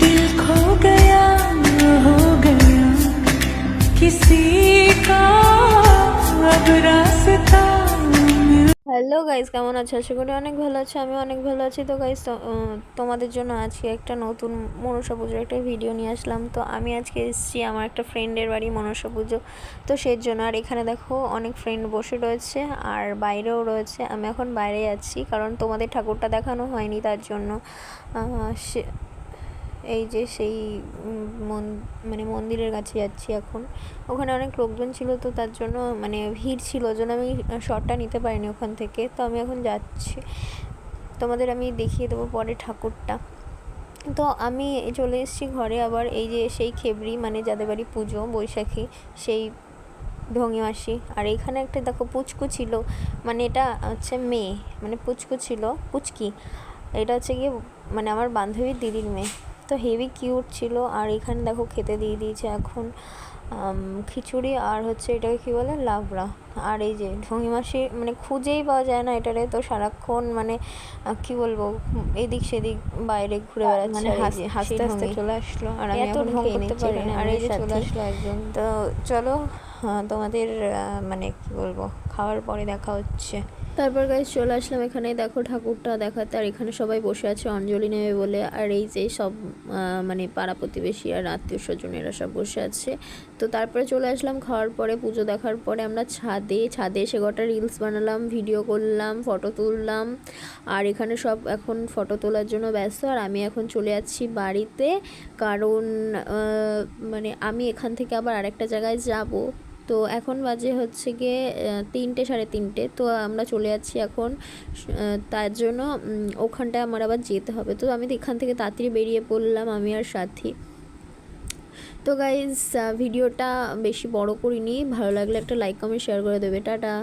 दिल खो गया हो गया किसी का अब रास्ता मिल হ্যালো গাইজ কেমন আছো আশা করি অনেক ভালো আছো আমি অনেক ভালো আছি তো গাইজ তোমাদের জন্য আজকে একটা নতুন মনসা পুজোর একটা ভিডিও নিয়ে আসলাম তো আমি আজকে এসেছি আমার একটা ফ্রেন্ডের বাড়ি মনসা পুজো তো সেই জন্য আর এখানে দেখো অনেক ফ্রেন্ড বসে রয়েছে আর বাইরেও রয়েছে আমি এখন বাইরে যাচ্ছি কারণ তোমাদের ঠাকুরটা দেখানো হয়নি তার জন্য আহ, সে এই যে সেই মন- মানে মন্দিরের কাছে যাচ্ছি এখন। ওখানে অনেক লোকজন ছিল তো তার জন্য মানে ভিড় ছিল ওই জন্য আমি শটটা নিতে পারিনি ওখান থেকে। তো আমি এখন যাচ্ছি। তোমাদের আমি দেখিয়ে দেবো পরে ঠাকুরটা। তো আমি চলে এসেছি ঘরে আবার এই যে সেই খেবড়ি মানে যাদের বাড়ি পুজো, বৈশাখী, সেই মাসি আর এখানে একটা দেখো পুচকু ছিল মানে এটা হচ্ছে মেয়ে মানে পুচকু ছিল, পুচকি। এটা হচ্ছে গিয়ে মানে আমার বান্ধবীর দিদির মেয়ে। তো হেভি কিউট ছিল আর এখানে দেখো খেতে দিয়ে দিয়েছে এখন খিচুড়ি আর হচ্ছে এটাকে কী বলে লাবড়া। আর এই যে ঢঙ্গি মাসি মানে খুঁজেই পাওয়া যায় না এটারে তো সারাক্ষণ মানে কি বলব এদিক সেদিক বাইরে ঘুরে বেড়াচ্ছে মানে হাসতে হাসতে চলে আসলো আর আমি এখন করতে পারি। আর এই যে চলে আসলো একজন। তো চলো তোমাদের মানে কি বলব, খাওয়ার পরে দেখা হচ্ছে। তারপর গাইজ চলে আসলাম এখানে। দেখো ঠাকুরটা দেখাতে, আর এখানে সবাই বসে আছে অঞ্জলি নেবে বলে। আর এই যে সব মানে পাড়া প্রতিবেশী আর আত্মীয় স্বজনেরা সব বসে আছে। তো তারপরে চলে আসলাম খাওয়ার পরে, পুজো দেখার পরে আমরা ছাদে ছাদে এসে গোটা রিলস বানালাম ভিডিও করলাম ফটো তুললাম। আর এখানে সব এখন ফটো তোলার জন্য ব্যস্ত। আর আমি এখন চলে যাচ্ছি বাড়িতে। কারণ মানে আমি এখান থেকে আবার আরেকটা জায়গায় যাব। তো এখন বাজে হচ্ছে গিয়ে তিনটে, সাড়ে তিনটে। তো আমরা চলে যাচ্ছি এখন তার জন্য ওখানটায় আমার আবার যেতে হবে। তো আমি এখান থেকে তাড়াতাড়ি বেরিয়ে পড়লাম, আমি আর সাথী। তো গাইজ ভিডিওটা বেশি বড় করিনি। ভালো লাগলে একটা লাইক কমেন্ট শেয়ার করে দেবে। টাটা।